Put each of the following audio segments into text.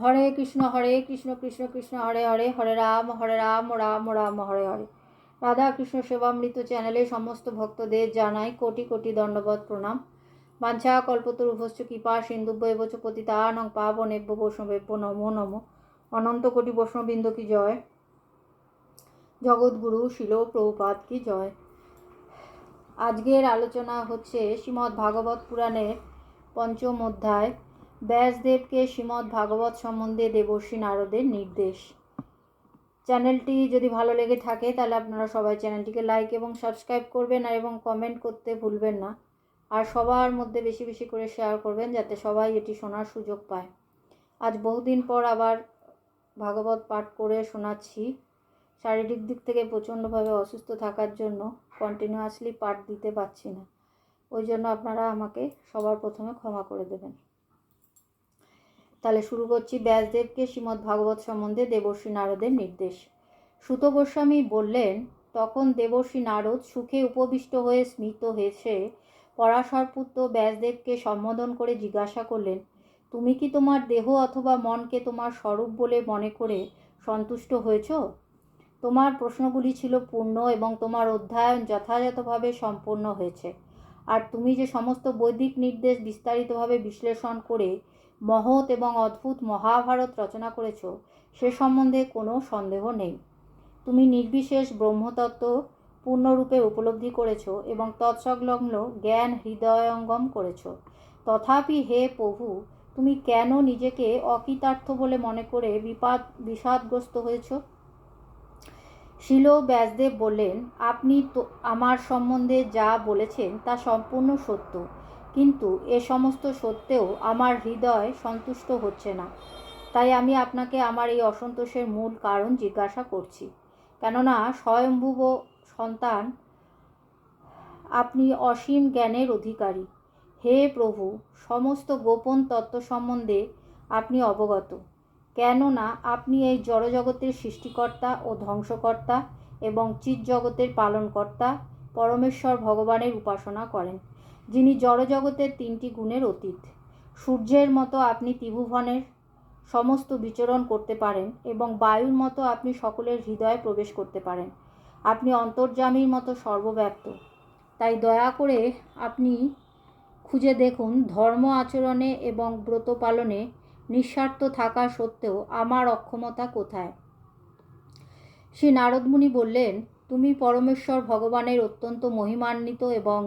হরে কৃষ্ণ হরে কৃষ্ণ কৃষ্ণ কৃষ্ণ, হরে হরে হরে রাম হরে রাম রাম রাম, হরে হরে। রাধা কৃষ্ণ সেবামৃত চ্যানেলে সমস্ত ভক্তদের জানাই কোটি কোটি দণ্ডবত প্রণাম। বাঞ্ছা কল্পতরুভশ্চ কৃপা, সিন্ধুব্য, এবচ পতিতানং পাবনেব্য বৈষ্ণবেব্য নমো নমো। অনন্ত কোটি বৈষ্ণববৃন্দ কি জয়? জগৎগুরু শিল প্রভুপাত কি জয়? আজকের আলোচনা হচ্ছে শ্রীমদ্ ভাগবত পুরাণের পঞ্চম অধ্যায়। ব্যাসদেবকে শ্রীমদ্ ভাগবত সম্বন্ধে দেবর্ষী নারদের নির্দেশ। চ্যানেলটি যদি ভালো লেগে থাকে, তাহলে আপনারা সবাই চ্যানেলটিকে লাইক এবং সাবস্ক্রাইব করবেন আর এবং কমেন্ট করতে ভুলবেন না। আর সবার মধ্যে বেশি বেশি করে শেয়ার করবেন, যাতে সবাই এটি শোনার সুযোগ পায়। আজ বহুদিন পর আবার ভাগবত পাঠ করে শোনাচ্ছি। শারীরিক দিক থেকে প্রচণ্ডভাবে অসুস্থ থাকার জন্য কন্টিনিউয়াসলি পাঠ দিতে পারছি না। ওই জন্য আপনারা আমাকে সবার প্রথমে ক্ষমা করে দেবেন। তাহলে শুরু করছি ব্যাসদেবকে শ্রীমদ্ ভাগবত সম্বন্ধে দেবর্ষী নারদের নির্দেশ। সুত গোস্বামী বললেন, তখন দেবর্ষী নারদ সুখে উপবিষ্ট হয়ে স্মিত হয়েছে। পরাশর পুত্র ব্যাসদেবকে সম্বোধন করে জিজ্ঞাসা করলেন, তুমি কি তোমার দেহ অথবা মনকে তোমার স্বরূপ বলে মনে করে সন্তুষ্ট হয়েছ? তোমার প্রশ্নগুলি ছিল পূর্ণ এবং তোমার অধ্যয়ন যথাযথভাবে সম্পন্ন হয়েছে। আর তুমি যে সমস্ত বৈদিক নির্দেশ বিস্তারিতভাবে বিশ্লেষণ করে মহৎ এবং অদ্ভুত মহাভারত রচনা করেছ, সে সম্বন্ধে কোনো সন্দেহ নেই। তুমি নির্বিশেষ ব্রহ্মতত্ত্ব পূর্ণরূপে উপলব্ধি করেছ এবং তৎসংলগ্ন জ্ঞান হৃদয়ঙ্গম করেছ। তথাপি হে প্রভু, তুমি কেন নিজেকে অকৃতার্থ বলে মনে করে বিপাদ, বিষাদগ্রস্ত হয়েছ? শিল ব্যাসদেব বললেন, আপনি তো আমার সম্বন্ধে যা বলেছেন তা সম্পূর্ণ সত্য। কিন্তু এ সমস্ত সত্ত্বেও আমার হৃদয় সন্তুষ্ট হচ্ছে না। তাই আমি আপনাকে আমার এই অসন্তোষের মূল কারণ জিজ্ঞাসা করছি। কেননা স্বয়ম্ভুব সন্তান, আপনি অসীম জ্ঞানের অধিকারী। হে প্রভু, সমস্ত গোপন তত্ত্ব সম্বন্ধে আপনি অবগত। কেননা আপনি এই জড়জগতের সৃষ্টিকর্তা ও ধ্বংসকর্তা এবং চিৎজগতের পালনকর্তা, পরমেশ্বর ভগবানের উপাসনা করেন। যিনি জড়জগতের তিনটি গুণের অতীত। সূর্যের মতো আপনি ত্রিভুবনের সমস্ত বিচরণ করতে পারেন এবং বায়ুর মতো আপনি সকলের হৃদয়ে প্রবেশ করতে পারেন। আপনি অন্তর্যামীর মতো সর্বব্যাপ্ত। তাই দয়া করে আপনি খুঁজে দেখুন ধর্ম আচরণে এবং ব্রত পালনে নিঃস্বার্থ থাকা সত্ত্বেও আমার অক্ষমতা কোথায়? শ্রী নারদমুনি বললেন, তুমি পরমেশ্বর ভগবানের অত্যন্ত মহিমান্বিত এবং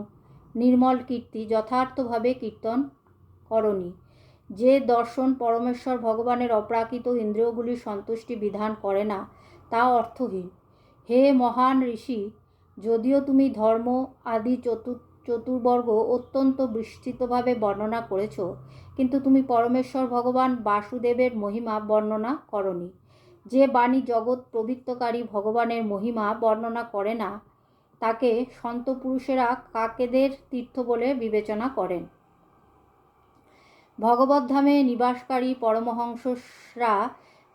নির্মল কীর্তি, যথার্থভাবে কীর্তন করনি যে দর্শন পরমেশ্বর ভগবানের অপ্রাকৃত ইন্দ্রিয়গুলির সন্তুষ্টি বিধান করে না, তা অর্থহীন। হে মহান ঋষি, যদিও তুমি ধর্ম আদি চতুর চতুর্বর্গ অত্যন্ত বিস্তৃতভাবে বর্ণনা করেছ, কিন্তু তুমি পরমেশ্বর ভগবান বাসুদেবের মহিমা বর্ণনা করনি। যে বাণী জগৎ প্রবৃত্তকারী ভগবানের মহিমা বর্ণনা করে না তাকে সন্ত পুরুষেরা কাকেদের তীর্থ বলে বিবেচনা করেন। ভগবদ্ধামে নিবাসকারী পরমহংসরা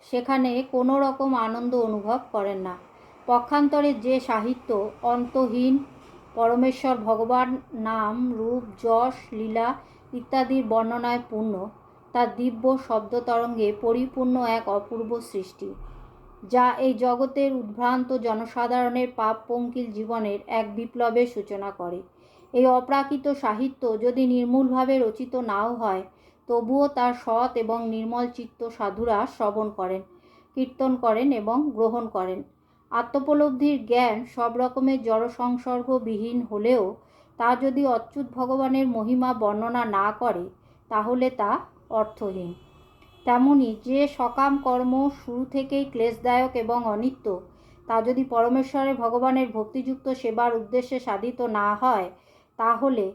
সেখানে কোনো রকম আনন্দ অনুভব করেন না। পক্ষান্তরে যে সাহিত্য, অন্তহীন, পরমেশ্বর ভগবান নাম, রূপ, যশ, লীলা ইত্যাদির বর্ণনায় পূর্ণ তার দিব্য শব্দ তরঙ্গে পরিপূর্ণ এক অপূর্ব সৃষ্টি। যা এই জগতের উদ্ভ্রান্ত জনসাধারণের পাপ পঙ্কিল জীবনের এক বিপ্লবের সূচনা করে। এই অপ্রাকৃত সাহিত্য যদি নির্মূলভাবে রচিত নাও হয়, তবুও তার সৎ এবং নির্মল চিত্ত সাধুরা শ্রবণ করেন, কীর্তন করেন এবং গ্রহণ করেন। আত্মোপলব্ধির জ্ঞান সব রকমের জড়সংসর্গবিহীন হলেও তা যদি অচ্যুত ভগবানের মহিমা বর্ণনা না করে, তাহলে তা অর্থহীন। তেমনি যে সকাম কর্ম শুরু থেকেই ক্লেশদায়ক এবং অনিত্য, তা যদি পরমেশ্বরের ভগবানের ভক্তিযুক্ত সেবার উদ্দেশ্যে সাধিত না হয়, তাহলে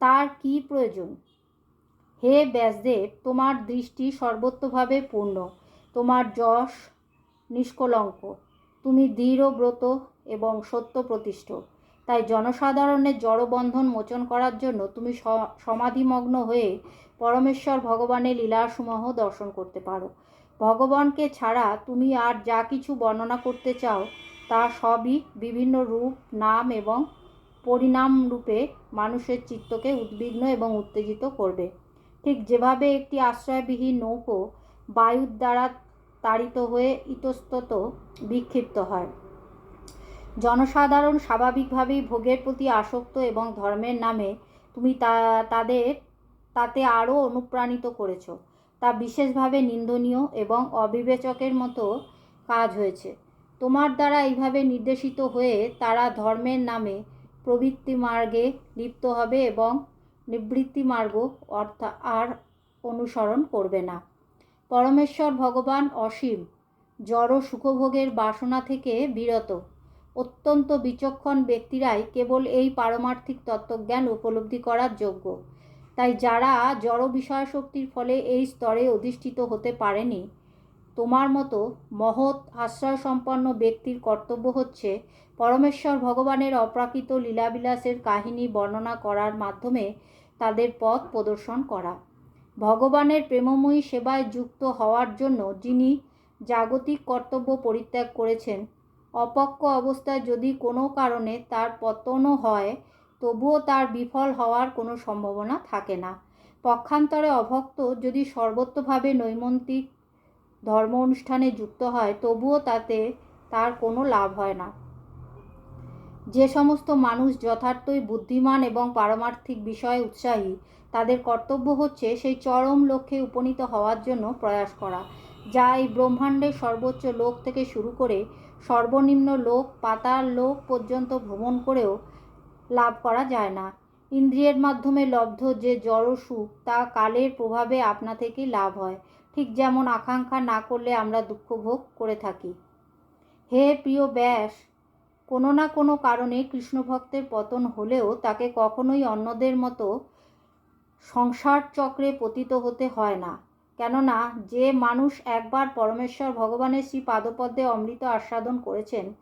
তার কি প্রয়োজন? হে ব্যাসদেব, তোমার দৃষ্টি সর্বত্রভাবে পূর্ণ, তোমার যশ নিষ্কলঙ্ক, তুমি দৃঢ়ব্রত এবং সত্য প্রতিষ্ঠ। তাই জনসাধারণের জড়বন্ধন মোচন করার জন্য তুমি সমাধিমগ্ন হয়ে পরমেশ্বর ভগবানের লীলাসমূহ দর্শন করতে পারো। ভগবানকে ছাড়া তুমি আর যা কিছু বর্ণনা করতে চাও, তা সবই বিভিন্ন রূপ, নাম এবং পরিণাম রূপে মানুষের চিত্তকে উদ্বিগ্ন এবং উত্তেজিত করবে। ঠিক যেভাবে একটি আশ্রয়বিহীন নৌকো বায়ুর দ্বারা তাড়িত হয়ে ইতস্তত বিক্ষিপ্ত হয়। জনসাধারণ স্বাভাবিকভাবেই ভোগের প্রতি আসক্ত এবং ধর্মের নামে তুমি তা, তাদের তাতে আরও অনুপ্রাণিত করেছ। তা বিশেষভাবে নিন্দনীয় এবং অবিবেচকের মতো কাজ হয়েছে। তোমার দ্বারা এইভাবে নির্দেশিত হয়ে তারা ধর্মের নামে প্রবৃত্তি মার্গে লিপ্ত হবে এবং নিবৃত্তি মার্গ অর্থাৎ আর অনুসরণ করবে না। পরমেশ্বর ভগবান অসীম জড় সুখভোগের বাসনা থেকে বিরত। অত্যন্ত বিচক্ষণ ব্যক্তিরাই কেবল এই পারমার্থিক তত্ত্বজ্ঞান উপলব্ধি করার যোগ্য। তাই যারা জড় বিষয়শক্তির ফলে এই স্তরে অধিষ্ঠিত হতে পারেনি, তোমার মতো মহৎ আশ্রয় সম্পন্ন ব্যক্তির কর্তব্য হচ্ছে পরমেশ্বর ভগবানের অপ্রাকৃত লীলাবিলাসের কাহিনী বর্ণনা করার মাধ্যমে তাদের পথ প্রদর্শন করা। ভগবানের প্রেমময়ী সেবায় যুক্ত হওয়ার জন্য যিনি জাগতিক কর্তব্য পরিত্যাগ করেছেন, অপক্ক অবস্থায় যদি কোনো কারণে তার পতনও হয় তবুও তার বিফল হওয়ার কোনো সম্ভাবনা থাকে না। পক্ষান্তরে অভক্ত যদি সর্বত্রভাবে নৈমন্তিক ধর্ম অনুষ্ঠানে যুক্ত হয়, তবুও তাতে তার কোনো লাভ হয় না। যে সমস্ত মানুষ যথার্থই বুদ্ধিমান এবং পারমার্থিক বিষয়ে উৎসাহী, তাদের কর্তব্য হচ্ছে সেই চরম লক্ষ্যে উপনীত হওয়ার জন্য প্রয়াস করা, যা এই ব্রহ্মাণ্ডের সর্বোচ্চ লোক থেকে শুরু করে সর্বনিম্ন লোক পাতার লোক পর্যন্ত ভ্রমণ করেও লাভ করা যায় না। ইন্দ্রিয়ের মাধ্যমে লব্ধ যে জড় সুখ, তা কালের প্রভাবে আপনা থেকেই লাভ হয়। ঠিক যেমন আকাঙ্ক্ষা না করলে আমরা দুঃখ ভোগ করে থাকি। হে প্রিয় ব্যাস, কোনো না কোনো কারণে কৃষ্ণভক্তের পতন হলেও তাকে কখনোই অন্যদের মতো সংসার চক্রে পতিত হতে হয় না। কেননা, যে মানুষ একবার পরমেশ্বর ভগবানের শ্রী পাদপদ্মে অমৃত আস্বাদন করেছেন,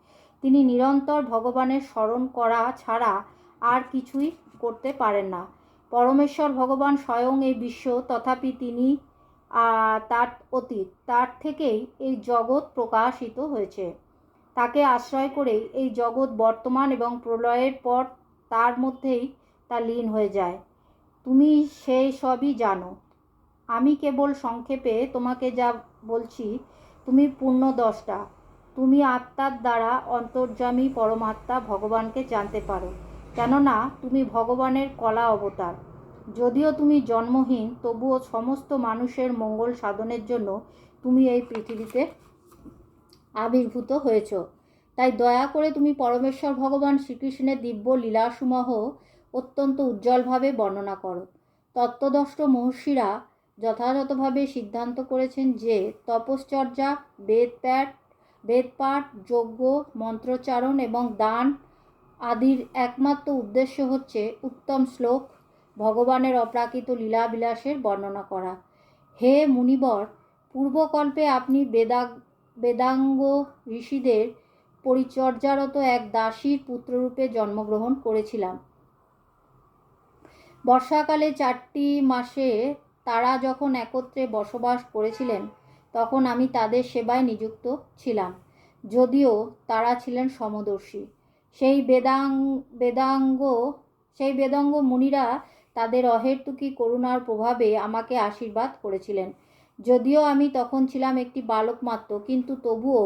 তিনি নিরন্তর ভগবানের স্মরণ করা ছাড়া আর কিছুই করতে পারেন না। পরমেশ্বর ভগবান স্বয়ং এই বিশ্ব, তথাপি তিনি তার অতীত, তার থেকেই এই জগৎ প্রকাশিত হয়েছে। তাকে আশ্রয় করেই এই জগৎ বর্তমান এবং প্রলয়ের পর তার মধ্যেই তা লীন হয়ে যায়। তুমি সেই সবই জানো। আমি কেবল সংক্ষেপে তোমাকে যা বলছি, তুমি পূর্ণ দশটা। তুমি আত্মার দ্বারা অন্তর্যামী পরমাত্মা ভগবানকে জানতে পারো। কেননা তুমি ভগবানের কলা অবতার। যদিও তুমি জন্মহীন, তবুও সমস্ত মানুষের মঙ্গল সাধনের জন্য তুমি এই পৃথিবীতে আবির্ভূত হয়েছ। তাই দয়া করে তুমি পরমেশ্বর ভগবান শ্রীকৃষ্ণের দিব্য লীলাসমূহ অত্যন্ত উজ্জ্বলভাবে বর্ণনা করো। তত্ত্বদষ্ট মহর্ষিরা যথাযথভাবে সিদ্ধান্ত করেছেন যে তপশ্চর্যা, বেদপ্যাট, বেদপাঠ, যজ্ঞ, মন্ত্রোচ্চারণ এবং দান আদির একমাত্র উদ্দেশ্য হচ্ছে উত্তম শ্লোক, ভগবানের অপ্রাকৃত লীলাবিলাসের বর্ণনা করা। হে মুনিবর, পূর্বকল্পে আপনি বেদা, বেদাঙ্গ ঋষিদের পরিচর্যারত এক দাসীর পুত্ররূপে জন্মগ্রহণ করেছিলাম। বর্ষাকালে চারটি মাসে তারা যখন একত্রে বসবাস করেছিলেন, তখন আমি তাদের সেবায় নিযুক্ত ছিলাম, যদিও তারা ছিলেন সমদর্শী। সেই বেদাং, বেদাঙ্গ, সেই বেদাঙ্গ মুনিরা তাদের অহেতুকী করুণার প্রভাবে আমাকে আশীর্বাদ করেছিলেন। যদিও আমি তখন ছিলাম একটি বালক মাত্র, কিন্তু তবুও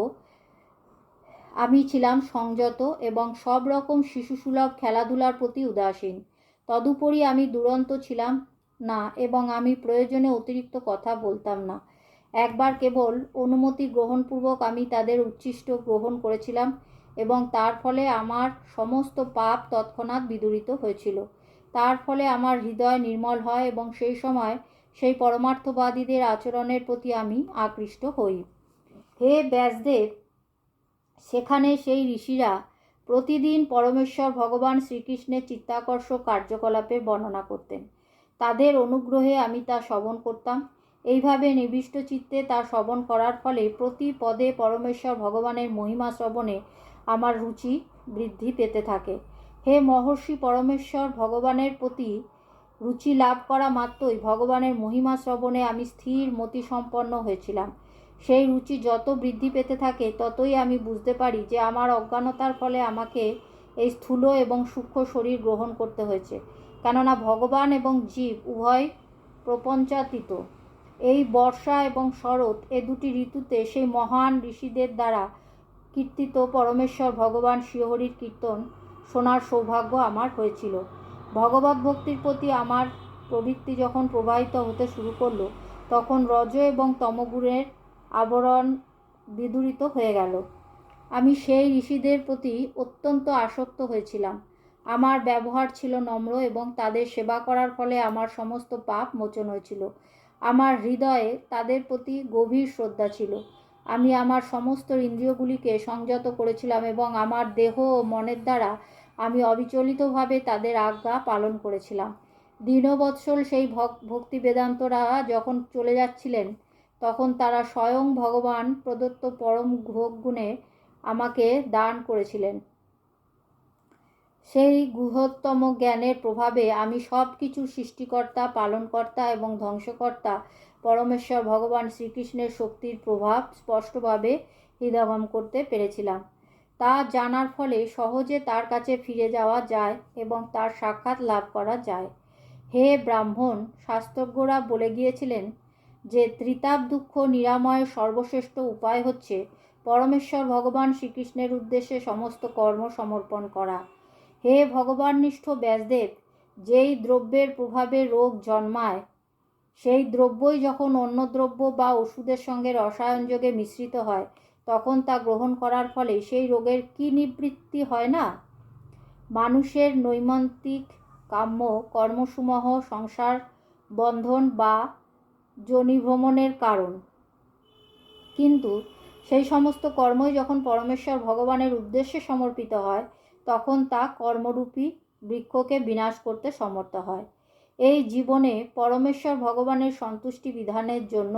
আমি ছিলাম সংযত এবং সব রকম শিশুসুলভ খেলাধুলার প্রতি উদাসীন। তদুপরি আমি দুরন্ত ছিলাম না এবং আমি প্রয়োজনে অতিরিক্ত কথা বলতাম না। একবার কেবল অনুমতি গ্রহণপূর্বক আমি তাদের উচ্ছিষ্ট গ্রহণ করেছিলাম। এবং তার ফলে আমার সমস্ত পাপ তৎক্ষণাৎ বিদূরিত হয়েছিল। তার ফলে আমার হৃদয় নির্মল হয় এবং সেই সময় সেই পরমার্থবাদীদের আচরণের প্রতি আমি আকৃষ্ট হই। হে ব্যাসদেব, সেখানে সেই ঋষিরা প্রতিদিন পরমেশ্বর ভগবান শ্রীকৃষ্ণের চিত্তাকর্ষ কার্যকলাপের বর্ণনা করতেন। তাদের অনুগ্রহে আমি তা শ্রবণ করতাম। এইভাবে নিবিষ্ট চিত্তে তা শ্রবণ করার ফলে প্রতি পদে পরমেশ্বর ভগবানের মহিমা শ্রবণে আমার রুচি বৃদ্ধি পেতে থাকে। হে মহর্ষি পরমেশ্বর, ভগবানের প্রতি রুচি লাভ করা মাত্রই ভগবানের মহিমা শ্রবণে আমি স্থির মতিসম্পন্ন হয়েছিলাম। সেই রুচি যত বৃদ্ধি পেতে থাকে, ততই আমি বুঝতে পারি যে আমার অজ্ঞানতার ফলে আমাকে এই স্থূল এবং সূক্ষ্ম শরীর গ্রহণ করতে হয়েছে। কেননা ভগবান এবং জীব উভয় প্রপঞ্চাতীত। এই বর্ষা এবং শরৎ এ দুটি ঋতুতে সেই মহান ঋষিদের দ্বারা কীর্তিত পরমেশ্বর ভগবান শ্রীহরির কীর্তন শোনার সৌভাগ্য আমার হয়েছিল। ভগবত ভক্তির প্রতি আমার প্রবৃত্তি যখন প্রবাহিত হতে শুরু করল, তখন রজ এবং তমগুণের আবরণ বিদূরিত হয়ে গেল। আমি সেই ঋষিদের প্রতি অত্যন্ত আসক্ত হয়েছিলাম। আমার ব্যবহার ছিল নম্র এবং তাদের সেবা করার ফলে আমার সমস্ত পাপ মোচন হয়েছিল। আমার হৃদয়ে তাদের প্রতি গভীর শ্রদ্ধা ছিল। আমি আমার সমস্ত ইন্দ্রিয়গুলিকে সংযত করেছিলাম এবং আমার দেহ ও মনের দ্বারা আমি অবিচলিতভাবে তাদের আজ্ঞা পালন করেছিলাম। দীনবৎসল সেই ভক- ভক্তি বেদান্তরা যখন চলে যাচ্ছিলেন, তখন তারা স্বয়ং ভগবান প্রদত্ত পরম গুণে আমাকে দান করেছিলেন। সেই গুহত্তম জ্ঞানের প্রভাবে আমি সব কিছু সৃষ্টিকর্তা, পালনকর্তা এবং ধ্বংসকর্তা পরমেশ্বর ভগবান শ্রীকৃষ্ণের শক্তির প্রভাব স্পষ্টভাবে হৃদয়গম করতে পেরেছিলাম। তা জানার ফলে সহজে তার কাছে ফিরে যাওয়া যায় এবং তার সাক্ষাৎ লাভ করা যায়। হে ব্রাহ্মণ, শাস্ত্রজ্ঞরা বলে গিয়েছিলেন যে, ত্রিতাপ দুঃখ নিরাময়ের সর্বশ্রেষ্ঠ উপায় হচ্ছে পরমেশ্বর ভগবান শ্রীকৃষ্ণের উদ্দেশ্যে সমস্ত কর্ম সমর্পণ করা। হে ভগবাননিষ্ঠ ব্যাসদেব, যেই দ্রব্যের প্রভাবে রোগ জন্মায় সেই দ্রব্যই যখন অন্য দ্রব্য বা ওষুধের সঙ্গে রসায়নযোগে মিশ্রিত হয়, তখন তা গ্রহণ করার ফলে সেই রোগের কি নিবৃত্তি হয় না? মানুষের নৈমিত্তিক কাম্য, কর্মসমূহ, সংসার বন্ধন বা জনিভ্রমণের কারণ। কিন্তু সেই সমস্ত কর্মই যখন পরমেশ্বর ভগবানের উদ্দেশ্যে সমর্পিত হয়, তখন তা কর্মরূপী বৃক্ষকে বিনাশ করতে সমর্থ হয়। এই জীবনে পরমেশ্বর ভগবানের সন্তুষ্টি বিধানের জন্য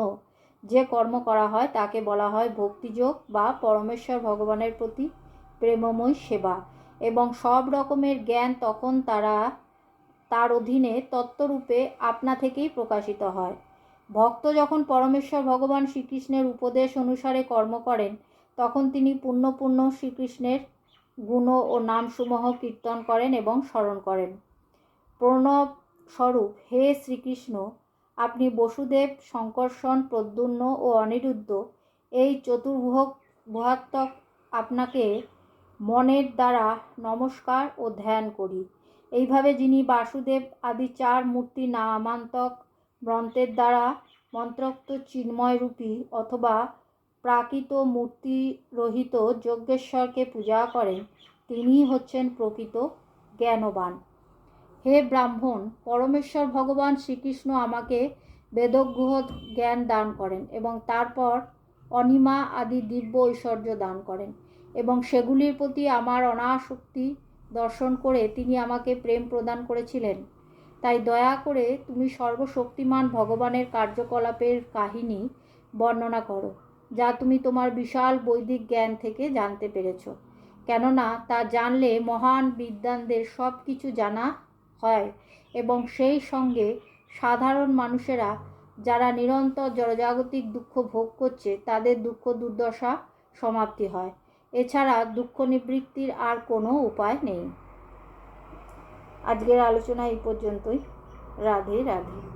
যে কর্ম করা হয় তাকে বলা হয় ভক্তিযোগ বা পরমেশ্বর ভগবানের প্রতি প্রেমময় সেবা। এবং সব রকমের জ্ঞান তখন তারা তার অধীনে তত্ত্বরূপে আপনা থেকেই প্রকাশিত হয়। ভক্ত যখন পরমেশ্বর ভগবান শ্রীকৃষ্ণের উপদেশ অনুসারে কর্ম করেন, তখন তিনি পূর্ণ পূর্ণ শ্রীকৃষ্ণের গুণ ও নামসমূহ কীর্তন করেন এবং স্মরণ করেন। প্রণব স্বরূপ, হে শ্রীকৃষ্ণ, আপনি বসুদেব শঙ্কর্ষণ প্রদ্যুন্ন ও অনিরুদ্ধ, এই চতুর্ভুগ ভুহাত্মক আপনাকে মনের দ্বারা নমস্কার ও ধ্যান করি। এইভাবে যিনি বাসুদেব আদি চার মূর্তি নামান্তক মন্ত্রের দ্বারা মন্ত্রোক্ত চিন্ময়রূপী অথবা প্রাকৃত মূর্তি রহিত যজ্ঞেশ্বরকে পূজা করেন, তিনিই হচ্ছেন প্রকৃত জ্ঞানবান। হে ব্রাহ্মণ, পরমেশ্বর ভগবান শ্রীকৃষ্ণ আমাকে বেদজ্ঞ জ্ঞান দান করেন এবং তারপর অনিমা আদি দিব্য ঐশ্বর্য দান করেন এবং সেগুলির প্রতি আমার অনাসক্তি দর্শন করে তিনি আমাকে প্রেম প্রদান করেছিলেন। তাই দয়া করে তুমি সর্বশক্তিমান ভগবানের কার্যকলাপের কাহিনী বর্ণনা করো, যা তুমি তোমার বিশাল বৈদিক জ্ঞান থেকে জানতে পেরেছ। কেননা তা জানলে মহান বিদ্বানদের সব কিছু জানা হয় এবং সেই সঙ্গে সাধারণ মানুষেরা যারা নিরন্তর জড়জাগতিক দুঃখ ভোগ করছে, তাদের দুঃখ দুর্দশা সমাপ্তি হয়। এছাড়া দুঃখ নিবৃত্তির আর কোনো উপায় নেই। আজকের আলোচনা এই পর্যন্তই। রাধে রাধে।